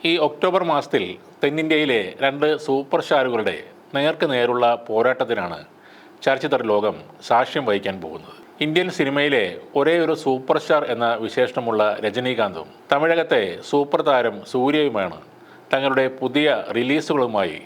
ഈ ഒക്ടോബർ മാസത്തിൽ തെന്നിന്ത്യയിലെ രണ്ട് സൂപ്പർ സ്റ്റാറുകളുടെ നേർക്ക് നേരുള്ള പോരാട്ടത്തിനാണ് ചലച്ചിത്ര ലോകം സാക്ഷ്യം വഹിക്കാൻ പോകുന്നത്. ഇന്ത്യൻ സിനിമയിലെ ഒരേ ഒരു സൂപ്പർ സ്റ്റാർ എന്ന വിശേഷണമുള്ള രജനീകാന്തും തമിഴകത്തെ സൂപ്പർ താരം സൂര്യയുമാണ് തങ്ങളുടെ പുതിയ റിലീസുകളുമായി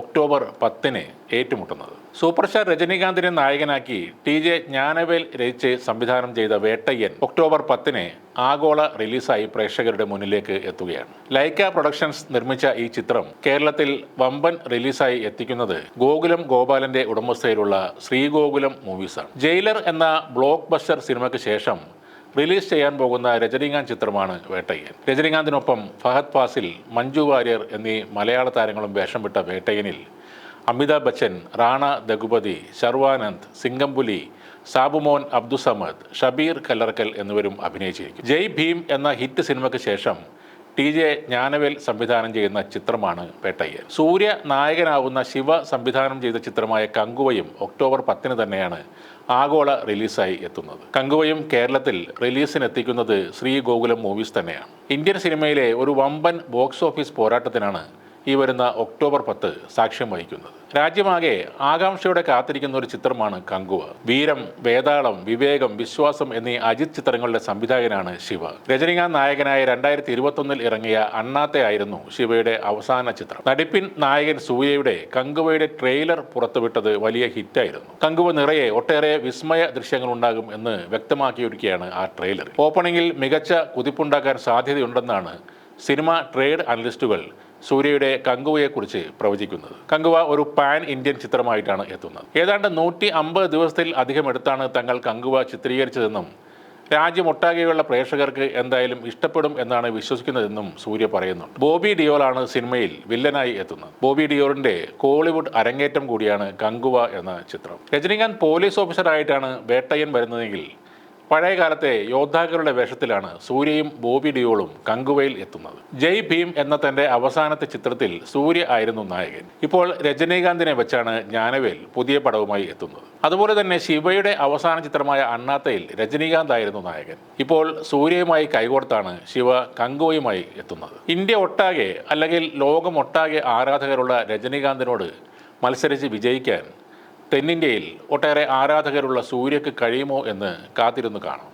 ഒക്ടോബർ പത്തിന് ഏറ്റുമുട്ടുന്നത്. സൂപ്പർ സ്റ്റാർ രജനീകാന്തിനെ നായകനാക്കി ടി ജെ ജ്ഞാനവേൽ രചിച്ച് സംവിധാനം ചെയ്ത വേട്ടയ്യൻ ഒക്ടോബർ പത്തിന് ആഗോള റിലീസായി പ്രേക്ഷകരുടെ മുന്നിലേക്ക് എത്തുകയാണ്. ലൈക്ക പ്രൊഡക്ഷൻസ് നിർമ്മിച്ച ഈ ചിത്രം കേരളത്തിൽ വമ്പൻ റിലീസായി എത്തിക്കുന്നത് ഗോകുലം ഗോപാലന്റെ ഉടമസ്ഥയിലുള്ള ശ്രീഗോകുലം മൂവീസാണ്. ജയിലർ എന്ന ബ്ലോക്ക് ബസ്റ്റർ സിനിമയ്ക്ക് ശേഷം റിലീസ് ചെയ്യാൻ പോകുന്ന രജനീകാന്ത് ചിത്രമാണ് വേട്ടയ്യൻ. രജനീകാന്തിനൊപ്പം ഫഹദ് ഫാസിൽ മഞ്ജു വാര്യർ എന്നീ മലയാള താരങ്ങളും വേഷം വിട്ട വേട്ടയ്യനിൽ അമിതാഭ് ബച്ചൻ റാണ ദഗുപതി ശർവാനന്ദ് സിംഗംപുലി സാബുമോൻ അബ്ദുസമദ് ഷബീർ കല്ലറക്കൽ എന്നിവരും അഭിനയിച്ചിരിക്കും. ജയ് ഭീം എന്ന ഹിറ്റ് സിനിമയ്ക്ക് ശേഷം ടി ജെ ജ്ഞാനവേൽ സംവിധാനം ചെയ്യുന്ന ചിത്രമാണ് പേട്ടയ്യൻ സൂര്യ നായകനാവുന്ന ശിവ സംവിധാനം ചെയ്ത ചിത്രമായ കങ്കുവയും ഒക്ടോബർ പത്തിന് തന്നെയാണ് ആഗോള റിലീസായി എത്തുന്നത്. കങ്കുവയും കേരളത്തിൽ റിലീസിനെത്തിക്കുന്നത് ശ്രീ ഗോകുലം മൂവീസ് തന്നെയാണ്. ഇന്ത്യൻ സിനിമയിലെ ഒരു വമ്പൻ ബോക്സ് ഓഫീസ് പോരാട്ടത്തിനാണ് ഈ വരുന്ന ഒക്ടോബർ പത്ത് സാക്ഷ്യം വഹിക്കുന്നത്. രാജ്യമാകെ ആകാംക്ഷയോടെ കാത്തിരിക്കുന്ന ഒരു ചിത്രമാണ് കങ്കുവ. വീരം വേതാളം വിവേകം വിശ്വാസം എന്നീ അജിത് ചിത്രങ്ങളുടെ സംവിധായകനാണ് ശിവ. രജനീകാന്ത് നായകനായ രണ്ടായിരത്തി ഇരുപത്തൊന്നിൽ ഇറങ്ങിയ അണ്ണാത്തെ ആയിരുന്നു ശിവയുടെ അവസാന ചിത്രം. നടിപ്പിൻ നായകൻ സൂര്യയുടെ കങ്കുവയുടെ ട്രെയിലർ പുറത്തുവിട്ടത് വലിയ ഹിറ്റായിരുന്നു. കങ്കുവ നിറയെ ഒട്ടേറെ വിസ്മയ ദൃശ്യങ്ങൾ ഉണ്ടാകും എന്ന് വ്യക്തമാക്കിയൊരുക്കുകയാണ് ആ ട്രെയിലർ ഓപ്പണിംഗിൽ മികച്ച കുതിപ്പുണ്ടാക്കാൻ സാധ്യതയുണ്ടെന്നാണ് സിനിമ ട്രേഡ് അനലിസ്റ്റുകൾ സൂര്യയുടെ കങ്കുവയെക്കുറിച്ച് പ്രവചിക്കുന്നത്. കങ്കുവ ഒരു പാൻ ഇന്ത്യൻ ചിത്രമായിട്ടാണ് എത്തുന്നത്. ഏതാണ്ട് നൂറ്റി അമ്പത് ദിവസത്തിൽ അധികം എടുത്താണ് തങ്ങൾ കങ്കുവ ചിത്രീകരിച്ചതെന്നും രാജ്യമൊട്ടാകെയുള്ള പ്രേക്ഷകർക്ക് എന്തായാലും ഇഷ്ടപ്പെടും എന്നാണ് വിശ്വസിക്കുന്നതെന്നും സൂര്യ പറയുന്നുണ്ട്. ബോബി ഡിയോളാണ് സിനിമയിൽ വില്ലനായി എത്തുന്നത്. ബോബി ഡിയോളിന്റെ കോളിവുഡ് അരങ്ങേറ്റം കൂടിയാണ് കങ്കുവ എന്ന ചിത്രം. രജനീകാന്ത് പോലീസ് ഓഫീസറായിട്ടാണ് വേട്ടയ്യൻ വരുന്നതെങ്കിൽ പഴയ കാലത്തെ യോദ്ധാക്കളുടെ വേഷത്തിലാണ് സൂര്യയും ബോബി ഡിയോളും കങ്കുവയിൽ എത്തുന്നത്. ജയ് ഭീം എന്ന തന്റെ അവസാനത്തെ ചിത്രത്തിൽ സൂര്യ ആയിരുന്നു നായകൻ. ഇപ്പോൾ രജനീകാന്തിനെ വെച്ചാണ് ജ്ഞാനവേൽ പുതിയ പടവുമായി എത്തുന്നത്. അതുപോലെ തന്നെ ശിവയുടെ അവസാന ചിത്രമായ അണ്ണാത്തയിൽ രജനീകാന്ത് ആയിരുന്നു നായകൻ. ഇപ്പോൾ സൂര്യയുമായി കൈകോർത്താണ് ശിവ കങ്കുവയുമായി എത്തുന്നത്. ഇന്ത്യ ഒട്ടാകെ അല്ലെങ്കിൽ ലോകമൊട്ടാകെ ആരാധകരുള്ള രജനീകാന്തിനോട് മത്സരിച്ച് വിജയിക്കാൻ തെന്നിന്ത്യയിൽ ഒട്ടേറെ ആരാധകരുള്ള സൂര്യക്ക് കഴിയുമോ എന്ന് കാത്തിരുന്ന് കാണാം.